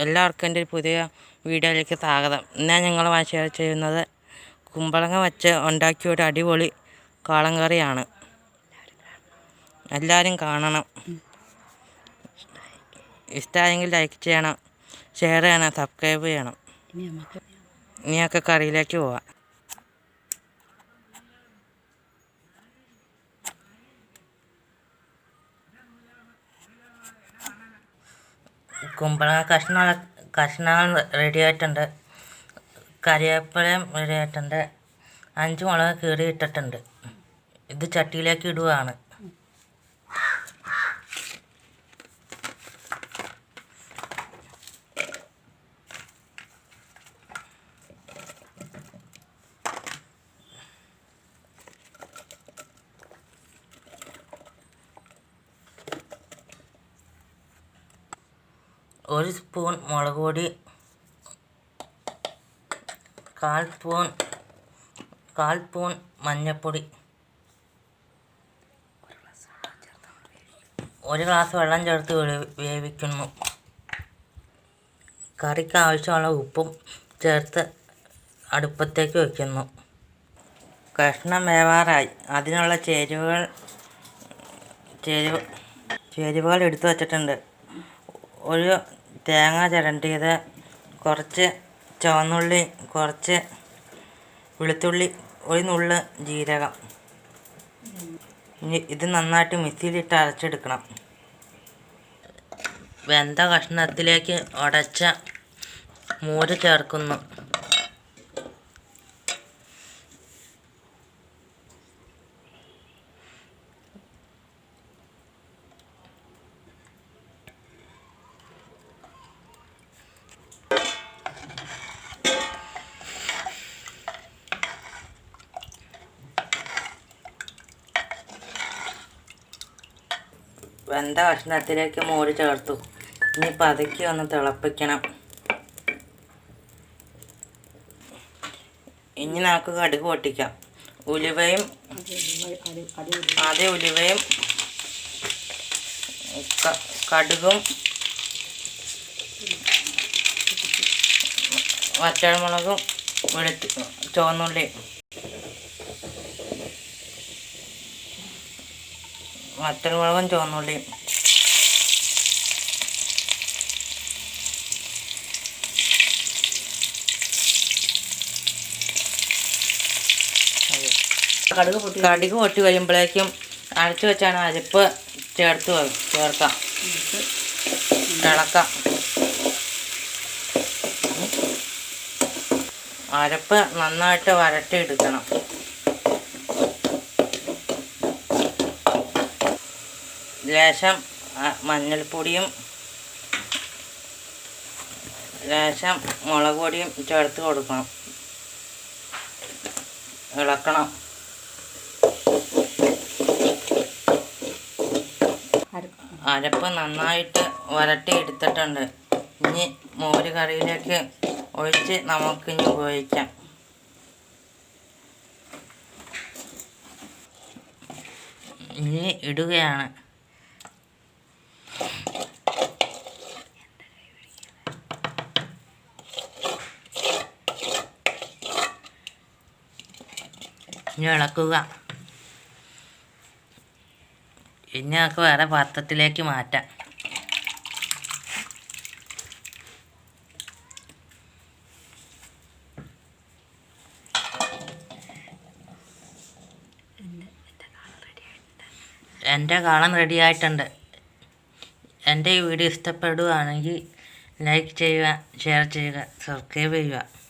എല്ലാവർക്കും എന്റെ ഒരു പുതിയ വീഡിയോയിലേക്ക് സ്വാഗതം. ഞാൻ ഞങ്ങൾ ഷെയർ ചെയ്യുന്നത് കുമ്പളങ്ങ വച്ച് ഉണ്ടാക്കിയ ഒരു അടിപൊളി കാളൻ കറിയാണ്. എല്ലാവരും കാണണം. ഇഷ്ടമായെങ്കിൽ ലൈക്ക് ചെയ്യണം. ഷെയർ ചെയ്യണം. സബ്സ്ക്രൈബ് ചെയ്യണം. ഇനിയൊക്കെ കറിയിലേക്ക് പോവാം. കുമ്പളങ്ങ കഷ്ണ കഷ്ണങ്ങൾ റെഡി ആയിട്ടുണ്ട്. കറിവേപ്പിലയും റെഡി ആയിട്ടുണ്ട്. അഞ്ച് മുളക് കീറി ഇട്ടിട്ടുണ്ട് ഇത് ചട്ടിയിലേക്ക് ഇടുകയാണ് ഒരു സ്പൂൺ മുളക് പൊടി കാൽ സ്പൂൺ കാൽ സ്പൂൺ മഞ്ഞൾപ്പൊടി ഒരു ഗ്ലാസ് വെള്ളം ചേർത്ത് വേവിക്കുന്നു. കറിക്ക് ആവശ്യമുള്ള ഉപ്പും ചേർത്ത് അടുപ്പത്തേക്ക് വയ്ക്കുന്നു കഷ്ണം വേവാറായി. അതിനുള്ള ചേരുവകൾ ചേരുവ ചേരുവകൾ എടുത്തു വച്ചിട്ടുണ്ട്. ഒരു തേങ്ങ ചിരണ്ടിയത് കുറച്ച് ചുവന്നുള്ളി കുറച്ച് വെളുത്തുള്ളി ഒരു നുള്ള് ജീരകം. ഇനി ഇത് നന്നായിട്ട് മിക്സിയിലിട്ട് അരച്ചെടുക്കണം. വെന്ത കഷ്ണത്തിലേക്ക് ഉടച്ച മോര് ചേർക്കുന്നു. വെന്ത കഷ്ണത്തിലേക്ക് മോര് ചേർത്തു? ഇനി പതുക്കി ഒന്ന് തിളപ്പിക്കണം. ഇനി നമുക്ക് കടുക് പൊട്ടിക്കാം. ഉലുവയും ആദ്യം ഉലുവയും കടുകും വറ്റൽമുളകും വെളുത്തി ചുവന്നുള്ളി വറ്റൽമുളകും ചുവന്നുള്ളിയും. കടുക് പൊട്ടി കടുക് പൊട്ടി വരുമ്പോഴേക്കും അടച്ചു വെച്ചാണ് അരിപ്പ് ചേർത്ത് ചേർക്കാം ഇളക്കാം അരപ്പ് നന്നായിട്ട് വരട്ടിയെടുക്കണം. ലേശം മഞ്ഞൾപ്പൊടിയും ലേശം മുളക് പൊടിയും ചേർത്ത് കൊടുക്കണം. ഇളക്കണം. അര- അരപ്പ് നന്നായിട്ട് വരട്ടി എടുത്തിട്ടുണ്ട് ഇനി മോര് കറിയിലേക്ക് ഒഴിച്ച് നമുക്കിനി ഉപയോഗിക്കാം. ഇനി ഇടുകയാണ്. ഇളക്കുക ഇനി നമുക്ക് വേറെ പാത്രത്തിലേക്ക് മാറ്റാം. എന്റെ കാളം റെഡി ആയിട്ടുണ്ട്. എന്റെ ഈ വീഡിയോ ഇഷ്ടപ്പെടുകയാണെങ്കിൽ ലൈക്ക് ചെയ്യുക ഷെയർ ചെയ്യുക സബ്സ്ക്രൈബ് ചെയ്യുക.